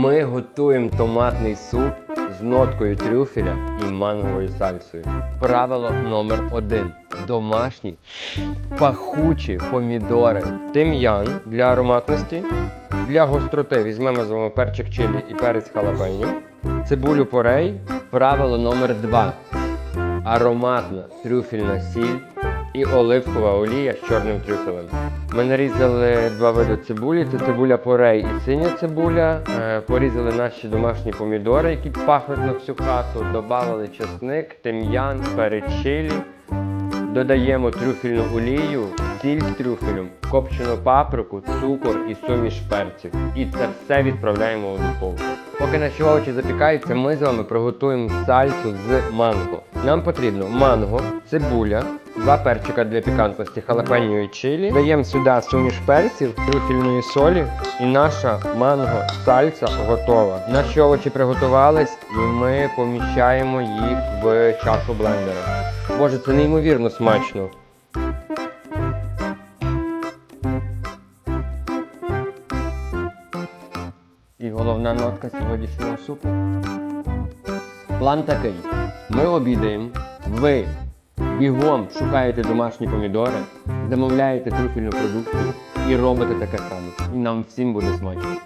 Ми готуємо томатний суп з ноткою трюфеля і манговою сальсою. Правило номер один. Домашні пахучі помідори. Тим'ян для ароматності. Для гостроти візьмемо з вами перчик чилі і перець халапеньо. Цибулю порей. Правило номер два. Ароматна трюфельна сіль і оливкова олія з чорним трюфелем. Ми нарізали два види цибулі: це цибуля порей і синя цибуля. Е, Порізали наші домашні помідори, які пахнуть на всю хату. Добавили чесник, тим'ян, перець чилі. Додаємо трюфельну олію, сіль з трюфелем, копчену паприку, цукор і суміш перців. І це все відправляємо у духовку. Поки наші овочі запікаються, ми з вами приготуємо сальсу з манго. Нам потрібно манго, цибуля, два перчика для пікантності, халапеньо і чилі. Даємо сюди суміш перців, трюфельної солі, і наша манго сальса готова. Наші овочі приготувались, і ми поміщаємо їх в чашу блендера. Боже, це неймовірно смачно. І головна нотка сьогоднішнього супу. План такий. Ми обідаємо, ви бігом шукаєте домашні помідори, замовляєте трюфельну продукцію і робите таке саме. І нам всім буде смачно.